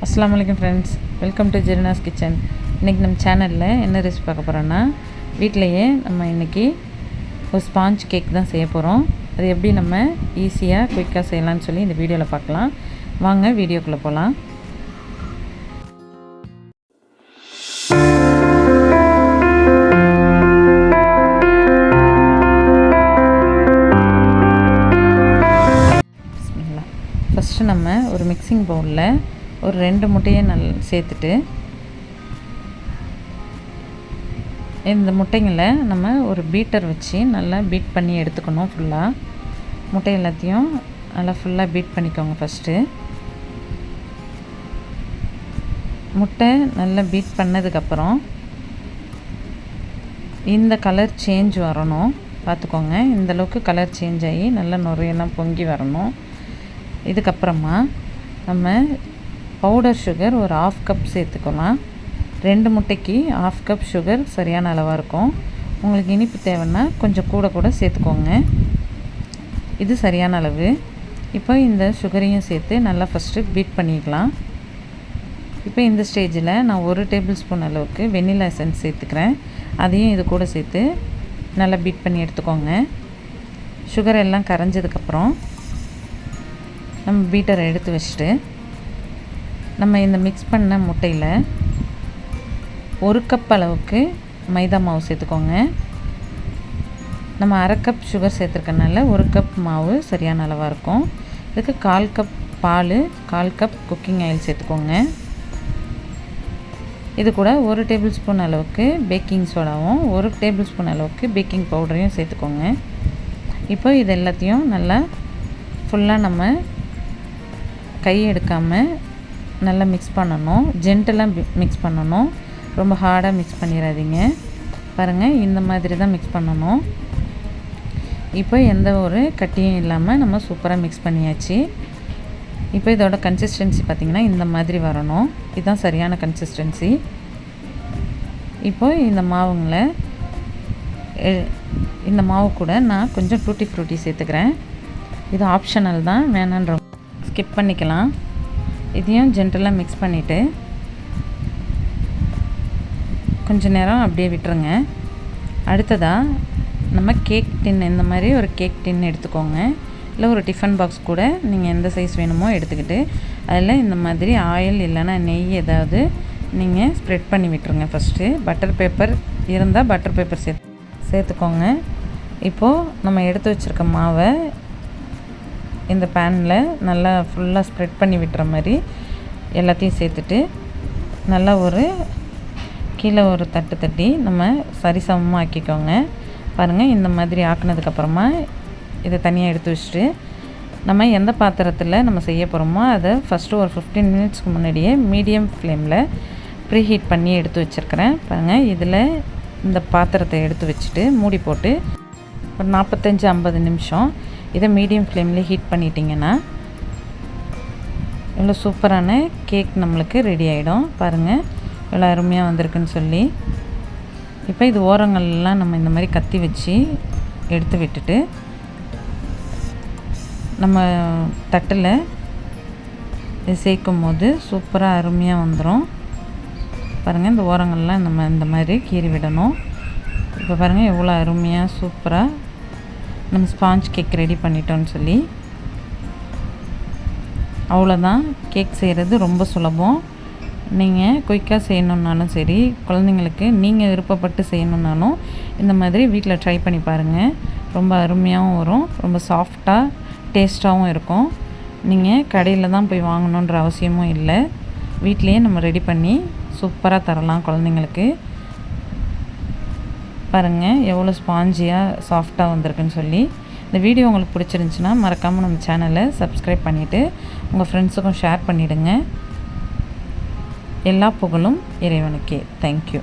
அஸ்லாம் வலைக்கம் friends welcome to Jerina's kitchen இன்றைக்கி நம்ம சேனலில் என்ன ரெசிபி பார்க்க போகிறோன்னா வீட்டிலையே நம்ம இன்றைக்கி ஒரு ஸ்பாஞ்ச் கேக் தான் செய்ய போகிறோம் அது எப்படி நம்ம ஈஸியாக குயிக்காக செய்யலாம்னு சொல்லி இந்த வீடியோவில் பார்க்கலாம். வாங்க வீடியோக்குள்ளே போகலாம் ஃபஸ்ட்டு நம்ம ஒரு மிக்சிங் பவுலில் ஒரு ரெண்டு முட்டையை நல் சேர்த்துட்டு இந்த முட்டைங்களை நம்ம ஒரு பீட்டர் வச்சு நல்லா பீட் பண்ணி எடுத்துக்கணும் ஃபுல்லாக முட்டை எல்லாத்தையும் நல்லா ஃபுல்லாக பீட் பண்ணிக்கோங்க ஃபஸ்ட்டு முட்டை நல்லா பீட் பண்ணதுக்கப்புறம் இந்த கலர் சேஞ்ச் வரணும். பார்த்துக்கோங்க இந்தளவுக்கு கலர் சேஞ்ச் ஆகி நல்லா நுரையெல்லாம் பொங்கி வரணும். இதுக்கப்புறமா நம்ம பவுடர் சுகர் ஒரு ஆஃப் கப் சேர்த்துக்கலாம். ரெண்டு முட்டைக்கு ஆஃப் கப் சுகர் சரியான அளவாக இருக்கும். உங்களுக்கு இனிப்பு தேவைன்னா கொஞ்சம் கூட கூட சேர்த்துக்கோங்க. இது சரியான அளவு. இப்போ இந்த சுகரையும் சேர்த்து நல்லா ஃபஸ்ட்டு பீட் பண்ணிக்கலாம். இப்போ இந்த ஸ்டேஜில் நான் ஒரு டேபிள் ஸ்பூன் அளவுக்கு வெண்ணிலா எசன்ஸ் சேர்த்துக்கிறேன். அதையும் இது கூட சேர்த்து நல்லா பீட் பண்ணி எடுத்துக்கோங்க. சுகர் எல்லாம் கரைஞ்சதுக்கப்புறம் நம்ம பீட்டரை எடுத்து வச்சுட்டு நம்ம இந்த மிக்ஸ் பண்ண முட்டையில் ஒரு கப் அளவுக்கு மைதா மாவு சேர்த்துக்கோங்க. நம்ம அரை கப் சுகர் சேர்த்துருக்கனால ஒரு கப் மாவு சரியான அளவாக இருக்கும். இதுக்கு கால் கப் பால் கால் கப் குக்கிங் ஆயில் சேர்த்துக்கோங்க. இது கூட ஒரு டேபிள் ஸ்பூன் அளவுக்கு பேக்கிங் சோடாவும் ஒரு டேபிள் ஸ்பூன் அளவுக்கு பேக்கிங் பவுடரையும் சேர்த்துக்கோங்க. இப்போ இது எல்லாத்தையும் நல்லா ஃபுல்லாக நம்ம கை எடுக்காமல் நல்லா மிக்ஸ் பண்ணணும். ஜென்டலாக மிக்ஸ் பண்ணணும். ரொம்ப ஹார்டாக மிக்ஸ் பண்ணிடாதீங்க பாருங்கள் இந்த மாதிரி தான் மிக்ஸ் பண்ணணும். இப்போ எந்த ஒரு கட்டியும் இல்லாமல் நம்ம சூப்பராக மிக்ஸ் பண்ணியாச்சு. இப்போ இதோட கன்சிஸ்டன்சி பார்த்திங்கன்னா இந்த மாதிரி வரணும். இதுதான் சரியான கன்சிஸ்டன்சி இப்போ இந்த மாவுங்களை இந்த மாவு கூட நான் கொஞ்சம் டூட்டி ஃப்ரூட்டி சேர்த்துக்கிறேன். இது ஆப்ஷனல் தான் வேணான்ற ஸ்கிப் பண்ணிக்கலாம். இதையும் ஜென்டலாக மிக்ஸ் பண்ணிவிட்டு கொஞ்ச நேரம் அப்படியே விட்டுருங்க. அடுத்ததாக நம்ம கேக் டின் இந்த மாதிரி ஒரு கேக் டின் எடுத்துக்கோங்க. இல்லை ஒரு டிஃபன் பாக்ஸ் கூட நீங்கள் எந்த சைஸ் வேணுமோ எடுத்துக்கிட்டு அதில் இந்த மாதிரி ஆயில் இல்லைன்னா நெய் ஏதாவது நீங்கள் ஸ்ப்ரெட் பண்ணி விட்டுருங்க ஃபஸ்ட்டு பட்டர் பேப்பர் இருந்தால் பட்டர் பேப்பர் சேர்த்து சேர்த்துக்கோங்க. இப்போது நம்ம எடுத்து வச்சுருக்க மாவை இந்த பேனில் நல்லா ஃபுல்லாக ஸ்ப்ரெட் பண்ணி விட்டுற மாதிரி எல்லாத்தையும் சேர்த்துட்டு நல்லா ஒரு கீழே ஒரு தட்டு தட்டி நம்ம சரிசமமாக ஆக்கிக்கோங்க. பாருங்கள் இந்த மாதிரி ஆக்கினதுக்கப்புறமா இதை தனியாக எடுத்து வச்சுட்டு நம்ம எந்த பாத்திரத்தில் நம்ம செய்ய போகிறோமோ அதை ஃபஸ்ட்டு ஒரு ஃபிஃப்டீன் மினிட்ஸ்க்கு முன்னாடியே மீடியம் ஃப்ளேமில் ப்ரீ ஹீட் பண்ணி எடுத்து வச்சுருக்கிறேன். பாருங்கள் இதில் இந்த பாத்திரத்தை எடுத்து வச்சுட்டு மூடி போட்டு ஒரு நாற்பத்தஞ்சு ஐம்பது நிமிஷம் இதை மீடியம் ஃப்ளேம்லேயே ஹீட் பண்ணிட்டிங்கன்னா இவ்வளோ சூப்பரான கேக் நம்மளுக்கு ரெடி ஆகிடும் பாருங்கள் இவ்வளோ அருமையாக வந்திருக்குன்னு சொல்லி. இப்போ இது ஓரங்கள்லாம் நம்ம இந்த மாதிரி கத்தி வச்சு எடுத்து விட்டுட்டு நம்ம தட்டில் இது சேர்க்கும் போது சூப்பராக அருமையாக வந்துடும் பாருங்கள் இந்த ஓரங்கள்லாம் நம்ம இந்த மாதிரி கீறி விடணும். இப்போ பாருங்கள் எவ்வளோ அருமையாக சூப்பராக நம்ம ஸ்பாஞ்ச் கேக் ரெடி பண்ணிட்டோம்னு சொல்லி. அவ்வளோதான் கேக் செய்கிறது ரொம்ப சுலபம். நீங்கள் குயிக்காக செய்யணுன்னாலும் சரி குழந்தைங்களுக்கு நீங்கள் விருப்பப்பட்டு செய்யணுன்னாலும் இந்த மாதிரி வீட்டில் ட்ரை பண்ணி பாருங்கள் ரொம்ப அருமையாகவும் வரும். ரொம்ப சாஃப்டாக டேஸ்ட்டாகவும் இருக்கும். நீங்கள் கடையில் தான் போய் வாங்கணுன்ற அவசியமும் இல்லை. வீட்லேயே நம்ம ரெடி பண்ணி சூப்பராக தரலாம் குழந்தைங்களுக்கு. பாருங்கள் எவ்வளோ ஸ்பாஞ்சியாக சாஃப்டாக வந்திருக்குன்னு சொல்லி. இந்த வீடியோ உங்களுக்கு பிடிச்சிருந்துச்சின்னா மறக்காமல் நம்ம சேனலை சப்ஸ்கிரைப் பண்ணிவிட்டு உங்கள் ஃப்ரெண்ட்ஸுக்கும் ஷேர் பண்ணிவிடுங்க எல்லா புகழும் இறைவனுக்கே. தேங்க்யூ